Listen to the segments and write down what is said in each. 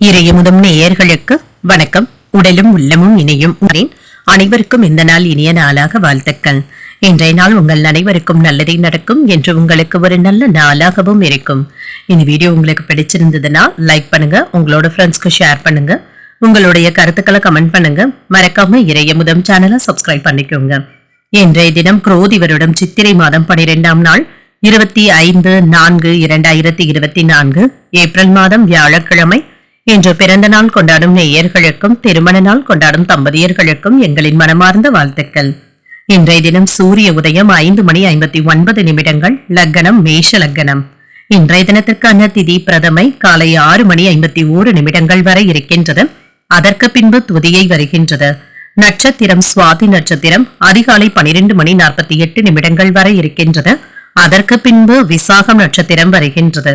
இறையமுதம் நேயர்களுக்கு வணக்கம். உடலும் உள்ளமும் இணையும் அனைவருக்கும் இந்த நாள் இனிய நாளாக வாழ்த்துக்கள். இன்றைய நாள் உங்கள் அனைவருக்கும் நல்லதே நடக்கும் என்று உங்களுக்கு ஒரு நல்ல நாளாகவும் இருக்கும். இந்த வீடியோ உங்களுக்கு பிடிச்சிருந்ததுன்னா லைக் பண்ணுங்க உங்களோட ஃப்ரெண்ட்ஸ்க்கு ஷேர் பண்ணுங்க உங்களுடைய கருத்துக்களை கமெண்ட் பண்ணுங்க. மறக்காம இறையமுதம் சேனலை சப்ஸ்கிரைப் பண்ணிக்கோங்க. இன்றைய தினம் குரோதி வருடம் சித்திரை மாதம் பனிரெண்டாம் நாள் இருபத்தி ஐந்து நான்கு இரண்டாயிரத்தி இருபத்தி நான்கு ஏப்ரல் மாதம் வியாழக்கிழமை இன்று பிறந்த நாள் கொண்டாடும் நேயர்களுக்கும் திருமண நாள் கொண்டாடும் தம்பதியர்களுக்கும் எங்களின் மனமார்ந்த வாழ்த்துக்கள். இன்றைய தினம் சூரிய உதயம் ஐந்து மணி ஐம்பத்தி ஒன்பது நிமிடங்கள் லக்னம் மேஷ லக்னம் இன்றைய தினத்திற்கான திதி பிரதமை காலை ஆறு மணி ஐம்பத்தி ஓரு நிமிடங்கள் வரை இருக்கின்றது. அதற்கு பின்பு துதியை வருகின்றது. நட்சத்திரம் சுவாதி நட்சத்திரம் அதிகாலை பனிரெண்டு மணி நாற்பத்தி எட்டு நிமிடங்கள் வரை இருக்கின்றது. அதற்கு பின்பு விசாகம் நட்சத்திரம் வருகின்றது.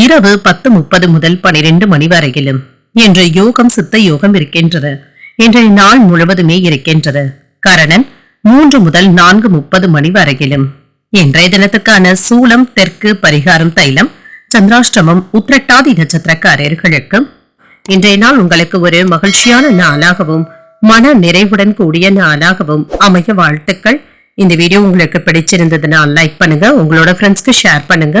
இரவு பத்து முப்பது முதல் பனிரெண்டு மணி வரையிலும் என்ற யோகம் சித்த யோகம் இருக்கின்றது. இன்றைய நாள் முழுவதுமே இருக்கின்றது. கரணன் மூன்று முதல் நான்கு முப்பது மணி வரையிலும். இன்றைய தினத்துக்கான சூலம் தெற்கு பரிகாரம் தைலம் சந்திராஷ்டமம் உத்திரட்டாதி நட்சத்திரக்காரர்களுக்கு இன்றைய நாள் உங்களுக்கு ஒரு மகிழ்ச்சியான நாளாகவும் மன நிறைவுடன் கூடிய நாளாகவும் அமைய வாழ்த்துக்கள். இந்த வீடியோ உங்களுக்கு பிடிச்சிருந்ததுன்னா லைக் பண்ணுங்க உங்களோட ஃப்ரெண்ட்ஸ்க்கு ஷேர் பண்ணுங்க.